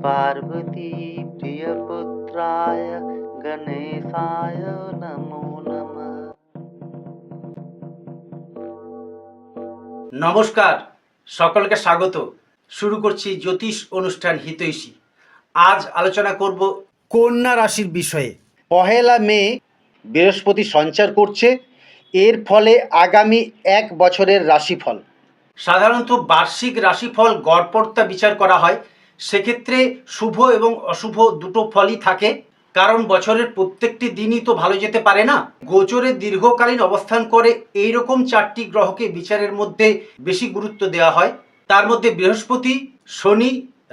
पार्वती प्रियपुत्राय गणेशाय नमो नमः নমস্কার সকলকে স্বাগত শুরু করছি জ্যোতিষ অনুষ্ঠান হিতৈষী আজ আলোচনা করব কন্যা রাশির বিষয়ে পহেলা মে বৃহস্পতি সঞ্চার করছে এর ফলে আগামী এক বছরের রাশিফল সাধারণত বার্ষিক রাশিফল গড়পড়তা বিচার করা হয় সেক্ষেত্রে শুভ এবং অশুভ দুটো ফলই থাকে। কারণ বছরের প্রত্যেকটি দিনই তো ভালো যেতে পারে না। গোচরে দীর্ঘকালীন অবস্থান করে এই রকম চারটি গ্রহকে বিচারের মধ্যে বেশি গুরুত্ব দেওয়া হয়। তার মধ্যে বৃহস্পতি, শনি,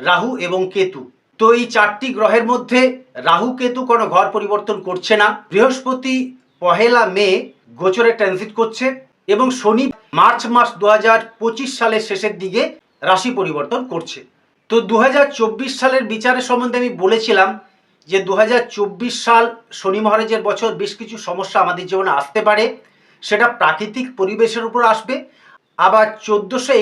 রাহু এবং কেতু। তো এই চারটি গ্রহের মধ্যে রাহু, কেতু কোনো ঘর পরিবর্তন করছে না। বৃহস্পতি, পহেলা মে গোচরে ট্রানজিট করছে এবং শনি মার্চ মাস দু সালের শেষের দিকে রাশি পরিবর্তন করছে। তো দু হাজার চব্বিশ সালের বিচারের সম্বন্ধে আমি বলেছিলাম যে দু হাজার চব্বিশ সাল শনি মহারাজের বছর বেশ কিছু সমস্যা আমাদের জীবনে আসতে পারে। সেটা প্রাকৃতিক পরিবেশের উপর আসবে। আবার চোদ্দোশো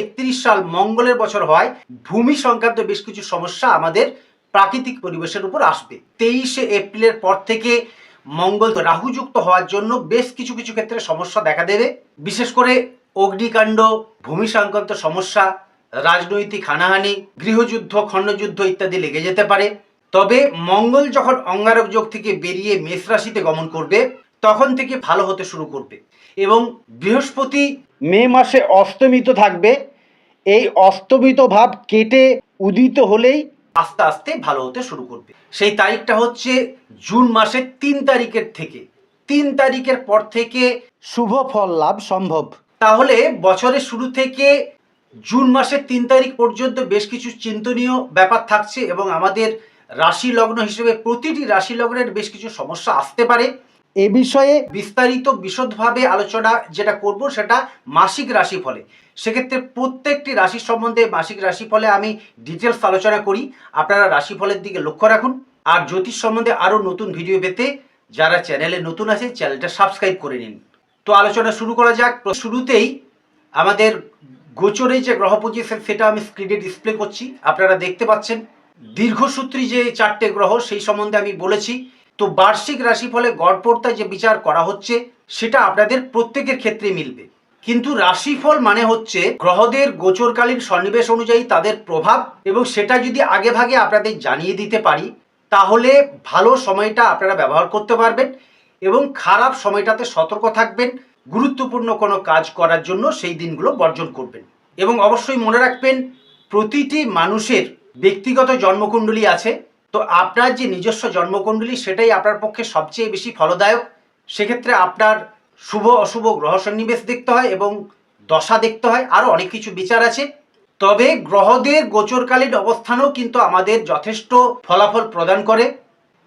সাল মঙ্গলের বছর হয়, ভূমি সংক্রান্ত বেশ কিছু সমস্যা আমাদের প্রাকৃতিক পরিবেশের উপর আসবে। তেইশে এপ্রিলের পর থেকে মঙ্গল রাহুযুক্ত হওয়ার জন্য বেশ কিছু কিছু ক্ষেত্রে সমস্যা দেখা দেবে। বিশেষ করে অগ্নিকাণ্ড, ভূমি সংক্রান্ত সমস্যা রাজনৈতিক হানাহানি, গৃহযুদ্ধ, খণ্ডযুদ্ধ ইত্যাদি লেগে যেতে পারে। তবে মঙ্গল যখন অঙ্গারক যোগ থেকে বেরিয়ে মেষ রাশিতে গমন করবে, তখন থেকে ভালো হতে শুরু করবে এবং বৃহস্পতি মে মাসে অস্তমিত থাকবে। এই অস্তমিত ভাব কেটে উদিত হলেই আস্তে আস্তে ভালো হতে শুরু করবে। সেই তারিখটা হচ্ছে জুন মাসের তিন তারিখের থেকে। তিন তারিখের পর থেকে শুভ ফল লাভ সম্ভব। তাহলে বছরের শুরু থেকে জুন মাসের তিন তারিখ পর্যন্ত বেশ কিছু চিন্তনীয় ব্যাপার থাকছে এবং আমাদের রাশি লগ্ন হিসেবে প্রতিটি রাশি লগ্নের বেশ কিছু সমস্যা আসতে পারে। এ বিষয়ে বিস্তারিত বিশদভাবে আলোচনা যেটা করব সেটা মাসিক রাশিফলে। সেক্ষেত্রে প্রত্যেকটি রাশির সম্বন্ধে মাসিক রাশিফলে আমি ডিটেলস আলোচনা করি। আপনারা রাশিফলের দিকে লক্ষ্য রাখুন। আর জ্যোতিষ সম্বন্ধে আরও নতুন ভিডিও পেতে যারা চ্যানেলে নতুন আছে, চ্যানেলটা সাবস্ক্রাইব করে নিন। তো আলোচনা শুরু করা যাক। শুরুতেই আমাদের গোচরে যে গ্রহ পজিশন সেটা আমি স্ক্রিনে ডিসপ্লে করছি। আপনারা দেখতে পাচ্ছেন, দীর্ঘসূত্রী যে চারটে গ্রহ, সেই সম্বন্ধে আমি বলেছি। তো বার্ষিক রাশিফলে গড়পড়তায় যে বিচার করা হচ্ছে, সেটা আপনাদের প্রত্যেকের ক্ষেত্রে মিলবে। কিন্তু রাশিফল মানে হচ্ছে, গ্রহদের গোচরকালীন সন্নিবেশ অনুযায়ী তাদের প্রভাব, এবং সেটা যদি আগে ভাগে আপনাদের জানিয়ে দিতে পারি, তাহলে ভালো সময়টা আপনারা ব্যবহার করতে পারবেন, এবং খারাপ সময়টাতে সতর্ক থাকবেন। গুরুত্বপূর্ণ কোনো কাজ করার জন্য সেই দিনগুলো বর্জন করবেন। এবং অবশ্যই মনে রাখবেন, প্রতিটি মানুষের ব্যক্তিগত জন্মকুণ্ডলী আছে। তো আপনার যে নিজস্ব জন্মকুণ্ডলী, সেটাই আপনার পক্ষে সবচেয়ে বেশি ফলদায়ক। সেক্ষেত্রে আপনার শুভ, অশুভ গ্রহ সন্নিবেশ দেখতে হয় এবং দশা দেখতে হয়। আরও অনেক কিছু বিচার আছে। তবে গ্রহদের গোচরকালীন অবস্থানও কিন্তু আমাদের যথেষ্ট ফলাফল প্রদান করে।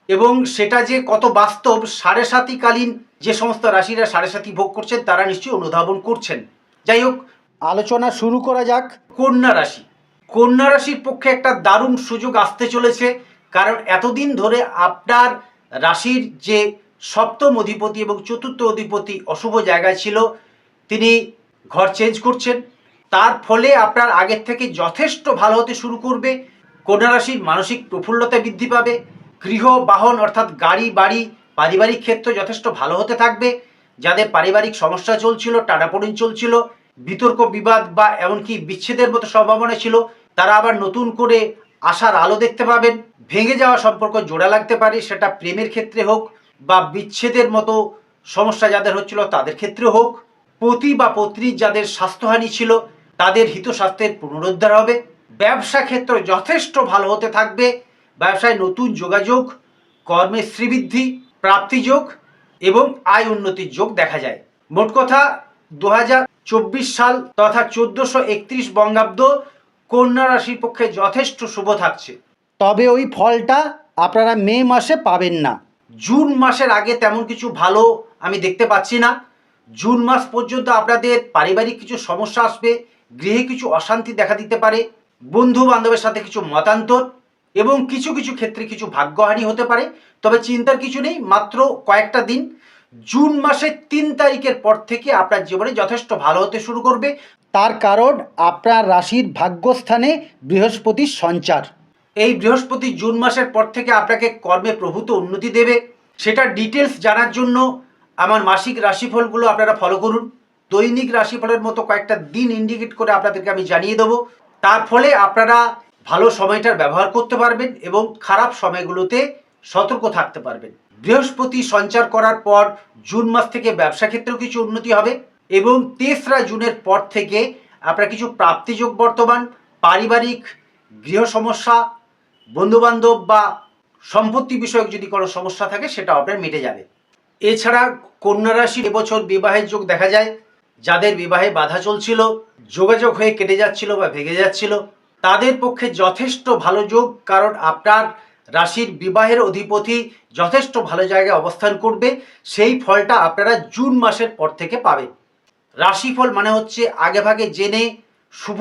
এবং সেটা যে কত বাস্তব, সাড়ে সাতিকালীন যে সমস্ত রাশিরা সাড়ে সাতি ভোগ করছেন, তারা নিশ্চয়ই অনুধাবন করছেন। যাই হোক, আলোচনা শুরু করা যাক। কন্যা রাশি। কন্যা রাশির পক্ষে একটা দারুণ সুযোগ আসতে চলেছে, কারণ এতদিন ধরে আপনার রাশির যে সপ্তম অধিপতি এবং চতুর্থ অধিপতি অশুভ জায়গায় ছিল, তিনি ঘর চেঞ্জ করছেন। তার ফলে আপনার আগের থেকে যথেষ্ট ভালো হতে শুরু করবে। কন্যা রাশির মানসিক প্রফুল্লতা বৃদ্ধি পাবে। গৃহ, বাহন অর্থাৎ গাড়ি, বাড়ি পারিবারিক ক্ষেত্র যথেষ্ট ভালো হতে থাকবে। যাদের পারিবারিক সমস্যা চলছিল, টানাপোড়েন চলছিল, বিতর্ক, বিবাদ বা এমনকি বিচ্ছেদের মতো সম্ভাবনা ছিল, তারা আবার নতুন করে আশার আলো দেখতে পাবেন। ভেঙে যাওয়া সম্পর্ক জোড়া লাগতে পারে, সেটা প্রেমের ক্ষেত্রে হোক বা বিচ্ছেদের মতো সমস্যা যাদের হচ্ছিল তাদের ক্ষেত্রে হোক। পতি বা পত্নীর যাদের স্বাস্থ্যহানি ছিল, তাদের হিত স্বাস্থ্যের পুনরুদ্ধার হবে। ব্যবসা ক্ষেত্র যথেষ্ট ভালো হতে থাকবে। ব্যবসায় নতুন যোগাযোগ, কর্মের শ্রীবৃদ্ধি প্রাপ্তিযোগ এবং আয় উন্নতির যোগ দেখা যায়। মোট কথা দু হাজার চব্বিশ সাল তথা চোদ্দোশো একত্রিশ বঙ্গাব্দ কন্যা রাশির পক্ষে যথেষ্ট শুভ থাকছে। তবে ওই ফলটা আপনারা মে মাসে পাবেন না। জুন মাসের আগে তেমন কিছু ভালো আমি দেখতে পাচ্ছি না। জুন মাস পর্যন্ত আপনাদের পারিবারিক কিছু সমস্যা আসবে, গৃহে কিছু অশান্তি দেখা দিতে পারে বন্ধু বান্ধবের সাথে কিছু মতান্তর এবং কিছু কিছু ক্ষেত্রে কিছু ভাগ্যহানি হতে পারে, তবে চিন্তার কিছু নেই, মাত্র কয়েকটা দিন। জুন মাসের তিন তারিখের পর থেকে আপনার জীবনে যথেষ্ট ভালো হতে শুরু করবে। তার কারণ, আপনার রাশির ভাগ্যস্থানে বৃহস্পতির সঞ্চার। এই বৃহস্পতি জুন মাসের পর থেকে আপনাকে কর্মে প্রভূত উন্নতি দেবে। সেটা ডিটেলস জানার জন্য আমার মাসিক রাশিফলগুলো আপনারা ফলো করুন। দৈনিক রাশিফলের মতো কয়েকটা দিন ইন্ডিকেট করে আপনাদেরকে আমি জানিয়ে দেবো। তার ফলে আপনারা ভালো সময়টার ব্যবহার করতে পারবেন এবং খারাপ সময়গুলোতে সতর্ক থাকতে পারবেন। বৃহস্পতি সঞ্চার করার পর জুন মাস থেকে ব্যবসা ক্ষেত্রেও কিছু উন্নতি হবে এবং তেসরা জুনের পর থেকে আপনার কিছু প্রাপ্তিযোগ বর্তমান, পারিবারিক, গৃহ সমস্যা, বন্ধুবান্ধব বা সম্পত্তি বিষয়ক যদি কোনো সমস্যা থাকে সেটা আপনার মিটে যাবে। এছাড়া কন্যা রাশির এবছর বিবাহের যোগ দেখা যায়। যাদের বিবাহে বাধা চলছিল, যোগাযোগ হয়ে কেটে যাচ্ছিল বা ভেঙে যাচ্ছিল তাদের পক্ষে যথেষ্ট ভালো যোগ, কারণ আপনার রাশির বিবাহের অধিপতি যথেষ্ট ভালো জায়গায় অবস্থান করবে। সেই ফলটা আপনারা জুন মাসের পর থেকে পাবেন। রাশিফল মানে হচ্ছে আগেভাগে জেনে শুভ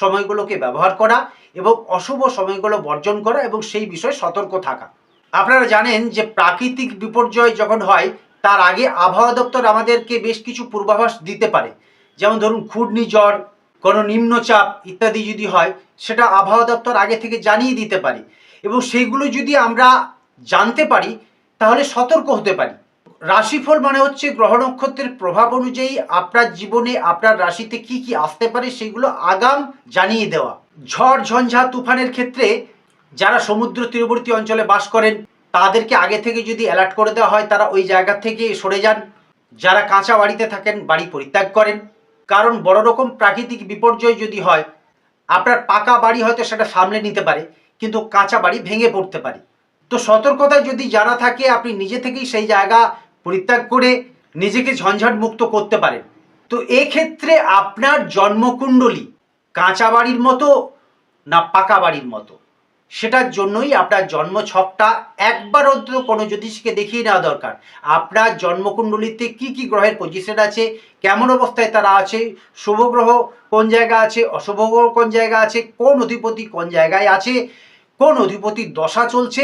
সময়গুলোকে ব্যবহার করা এবং অশুভ সময়গুলো বর্জন করা এবং সেই বিষয়ে সতর্ক থাকা। আপনারা জানেন যে প্রাকৃতিক বিপর্যয় যখন হয়, তার আগে আবহাওয়া দপ্তর আমাদেরকে বেশ কিছু পূর্বাভাস দিতে পারে। যেমন ধরুন, ঘূর্ণিঝড় কোনো নিম্নচাপ ইত্যাদি যদি হয়, সেটা আবহাওয়া দপ্তর আগে থেকে জানিয়ে দিতে পারি। এবং সেইগুলো যদি আমরা জানতে পারি, তাহলে সতর্ক হতে পারি। রাশিফল মানে হচ্ছে গ্রহ নক্ষত্রের প্রভাব অনুযায়ী আপনার জীবনে আপনার রাশিতে কি কি আসতে পারে, সেগুলো আগাম জানিয়ে দেওয়া। ঝড়, ঝঞ্ঝা, তুফানের ক্ষেত্রে যারা সমুদ্র তীরবর্তী অঞ্চলে বাস করেন, তাদেরকে আগে থেকে যদি অ্যালার্ট করে দেওয়া হয়, তারা ওই জায়গা থেকে সরে যান। যারা কাঁচা বাড়িতে থাকেন, বাড়ি পরিত্যাগ করেন। কারণ বড় রকম প্রাকৃতিক বিপর্যয় যদি হয়, আপনার পাকা বাড়ি হয়তো সেটা সামলে নিতে পারে, কিন্তু কাঁচা বাড়ি ভেঙে পড়তে পারে। তো সতর্কতা যদি জানা থাকে, আপনি নিজে থেকেই সেই জায়গা পরিত্যাগ করে নিজেকে ঝঞ্ঝাট মুক্ত করতে পারেন। তো এক্ষেত্রে আপনার জন্মকুণ্ডলী কাঁচা বাড়ির মতো না পাকা বাড়ির মতো? সেটার জন্যই আপনার জন্ম ছকটা একবার অন্তত কোনো জ্যোতিষীকে দেখিয়ে নেওয়া দরকার। আপনার জন্মকুণ্ডলিতে কি কি গ্রহের পজিশন আছে, কেমন অবস্থায় তারা আছে, শুভ গ্রহ কোন জায়গা আছে, অশুভ গ্রহ কোন জায়গা আছে, কোন অধিপতি কোন জায়গায় আছে, কোন অধিপতির দশা চলছে,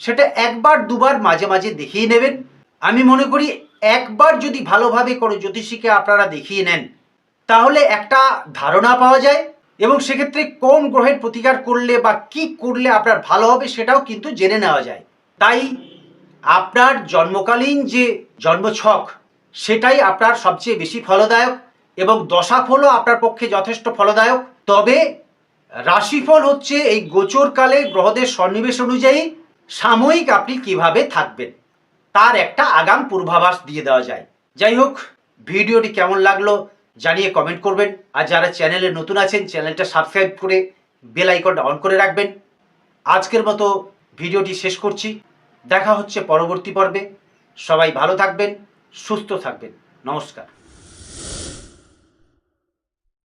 সেটা একবার দুবার মাঝে মাঝে দেখিয়ে নেবেন। আমি মনে করি একবার যদি ভালোভাবে কোনো জ্যোতিষীকে আপনারা দেখিয়ে নেন, তাহলে একটা ধারণা পাওয়া যায়। এবং সেক্ষেত্রে কোন গ্রহের প্রতিকার করলে বা কি করলে আপনার ভালো হবে সেটাও কিন্তু জেনে নেওয়া যায়। তাই আপনার জন্মকালীন যে জন্মছক, সেটাই আপনার সবচেয়ে বেশি ফলদায়ক এবং দশাফলও আপনার পক্ষে যথেষ্ট ফলদায়ক। তবে রাশিফল হচ্ছে এই গোচরকালে গ্রহদের সন্নিবেশ অনুযায়ী সাময়িক আপনি কীভাবে থাকবেন, তার একটা আগাম পূর্বাভাস দিয়ে দেওয়া যায়। যাই হোক, ভিডিওটি কেমন লাগল জানিয়ে কমেন্ট করবেন। আর যারা চ্যানেলে নতুন আছেন চ্যানেলটা সাবস্ক্রাইব করে বেল আইকনটা অন করে রাখবেন। আজকের মতো ভিডিওটি শেষ করছি। দেখা হচ্ছে পরবর্তী পর্বে। সবাই ভালো থাকবেন, সুস্থ থাকবেন। নমস্কার।